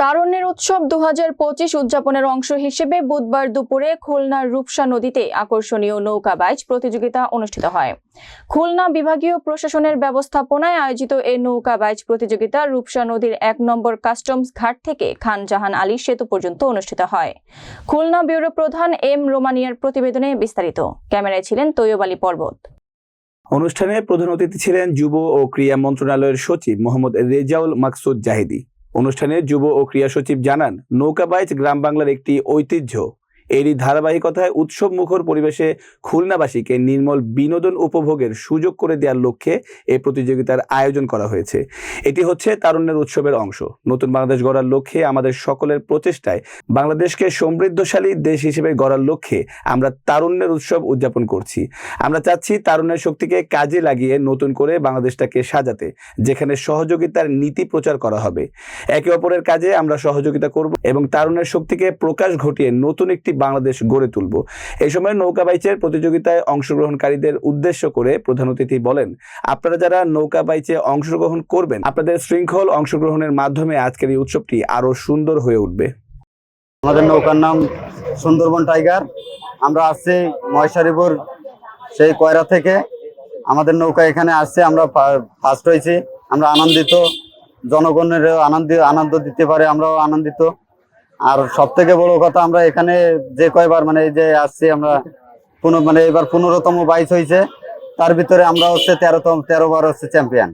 তারুণ্যের উৎসব দু হাজার পঁচিশ উদযাপনের অংশ হিসেবে বুধবার দুপুরে খুলনার রূপসা নদীতে আকর্ষণীয় নৌকা বাইচ প্রতিযোগিতা অনুষ্ঠিত হয়। খুলনা বিভাগীয় প্রশাসনের ব্যবস্থাপনায় আয়োজিত এই নৌকা বাইচ প্রতিযোগিতা রূপসা নদীর এক নম্বর কাস্টমস ঘাট থেকে খান জাহান আলী সেতু পর্যন্ত অনুষ্ঠিত হয়। খুলনা ব্যুরো প্রধান এম রোমানিয়ার প্রতিবেদনে বিস্তারিত। ক্যামেরায় ছিলেন তৈয়ব আলী পর্বত। অনুষ্ঠানে প্রধান অতিথি ছিলেন যুব ও ক্রীড়া মন্ত্রণালয়ের সচিব মোহাম্মদ রেজাউল মাকসুদ জাহিদি। অনুষ্ঠানে যুব ও ক্রিয়া সচিব জানান নৌকা বাইচ গ্রাম বাংলার একটি ঐতিহ্য। এরই ধারাবাহিকতায় উৎসব মুখর পরিবেশে খুলনাবাসীকে নির্মল বিনোদন উপভোগের সুযোগ করে দেওয়ার লক্ষ্যে এই প্রতিযোগিতার আয়োজন করা হয়েছে। এটি হচ্ছে তারুণ্যের উৎসবের অংশ। নতুন বাংলাদেশ গড়ার লক্ষ্যে আমাদের সকলের প্রচেষ্টায় বাংলাদেশকে সমৃদ্ধশালী দেশ হিসেবে গড়ার লক্ষ্যে আমরা তারুণ্যের উৎসব উদযাপন করছি। আমরা চাচ্ছি তারুণ্যের শক্তিকে কাজে লাগিয়ে নতুন করে বাংলাদেশটাকে সাজাতে, যেখানে সহযোগিতার নীতি প্রচার করা হবে। একে অপরের কাজে আমরা সহযোগিতা করব এবং তারুণের শক্তিকে প্রকাশ ঘটিয়ে নতুন একটি বাংলাদেশ গড়ে তুলব। এই সময় নৌকা বাইচের প্রতিযোগিতায় অংশগ্রহণকারীদের উদ্দেশ্য করে প্রধান অতিথি বলেন, আপনারা যারা নৌকা বাইচে অংশগ্রহণ করবেন, আপনাদের শৃঙ্খল অংশগ্রহণের মাধ্যমে আজকের এই উৎসবটি আরও সুন্দর হয়ে উঠবে। আমাদের নৌকার নাম সুন্দরবন টাইগার। আমরা আসছি মহেশারিপুর সেই কয়রা থেকে। আমাদের নৌকা এখানে আসছে, আমরা ফার্স্ট হয়েছি। আমরা আনন্দিত জনগণের আনন্দ আনন্দ দিতে পারে, আমরাও আনন্দিত। আর সব থেকে বড় কথা আমরা এখানে যে কয়বার মানে এই যে আসছি আমরা পুনর মানে এবার পনেরোতম বাইশ হয়েছে তার ভিতরে আমরা হচ্ছে তেরোতম তেরো বার হচ্ছে চ্যাম্পিয়ন